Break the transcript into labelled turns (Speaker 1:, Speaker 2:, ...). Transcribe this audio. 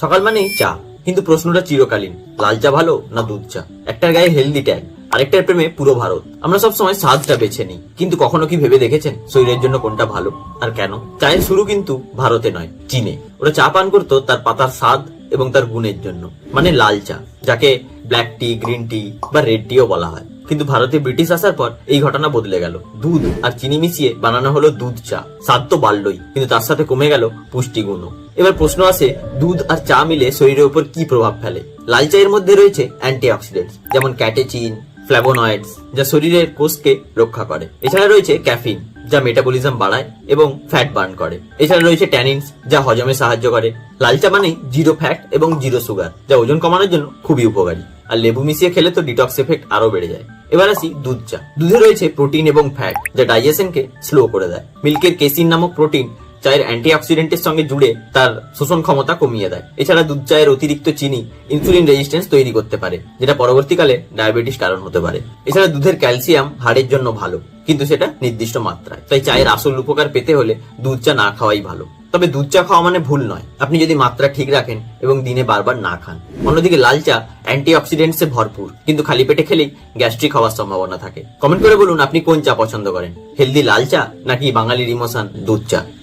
Speaker 1: সকাল মানেই চা, কিন্তু প্রশ্নটা চিরকালীন, লাল চা ভালো না দুধ চা? একটার গায়ে হেলদি ট্যাগ আরেকটার প্রেমে পুরো ভারত। আমরা সব সময় স্বাদটা বেছে নিই, কিন্তু কখনো কি ভেবে দেখেছেন শরীরের জন্য কোনটা ভালো? আর কেন? চায়ের শুরু কিন্তু ভারতে নয়, চীনে। ওরা চা পান করতো, তার পাতার স্বাদ এবং তার গুণের জন্য মানে লাল চা, যাকে ব্ল্যাক টি গ্রিন টি বা রেড টিও বলা হয়। কিন্তু ভারতে ব্রিটিশ আসার পর এই ঘটনা বদলে গেল। দুধ আর চিনি মিশিয়ে বানানো হলো দুধ চা। স্বাদ তো বাড়লই, কিন্তু তার সাথে কমে গেল পুষ্টিগুণও। এবার প্রশ্ন আসে, দুধ আর চা মিলে শরীরের উপর কি প্রভাব ফেলে? লাল চায়ের মধ্যে রয়েছে অ্যান্টিঅক্সিডেন্টস যেমন ক্যাটেচিন ফ্ল্যাভোনয়েডস যা শরীরের কোষকে রক্ষা করে। এছাড়া রয়েছে ক্যাফিন যা মেটাবলিজম বাড়ায় এবং ফ্যাট বার্ন করে। এছাড়া রয়েছে ট্যানিনস যা হজমে সাহায্য করে। লাল চা মানেই জিরো ফ্যাট এবং জিরো সুগার যা ওজন কমানোর জন্য খুবই উপকারী। আর লেবু মিশিয়ে খেলে তো ডিটক্স এফেক্ট আরও বেড়ে যায়। এবার আসি দুধ চা। দুধে রয়েছে প্রোটিন এবং ফ্যাট যা ডাইজেশনকে স্লো করে দেয়। মিল্কের কেসিন নামক প্রোটিন চায়ের অ্যান্টিঅক্সিডেন্টের সঙ্গে জুড়ে তার শোষণ ক্ষমতা কমিয়ে দেয়। এছাড়া দুধ চায়ের অতিরিক্ত চিনি, ইনসুলিন রেজিস্ট্যান্স তৈরি করতে পারে, যেটা পরবর্তীকালে ডায়াবেটিস কারণ হতে পারে। এছাড়া দুধের ক্যালসিয়াম হাড়ের জন্য ভালো, কিন্তু সেটা নির্দিষ্ট মাত্রায়। তাই চায়ের আসল উপকার পেতে হলে দুধ চা না খাওয়াই ভালো। তবে দুধ চা খাওয়া মানে ভুল নয়। আপনি যদি মাত্রা ঠিক রাখেন এবং দিনে বারবার না খান। অন্যদিকে লাল চা অ্যান্টি অক্সিডেন্টসে ভরপুর, কিন্তু খালি পেটে খেলেই গ্যাস্ট্রিক হওয়ার সম্ভাবনা থাকে। কমেন্ট করে বলুন, আপনি কোন চা পছন্দ করেন? হেলদি লাল চা নাকি বাঙালির ইমোশন দুধ চা?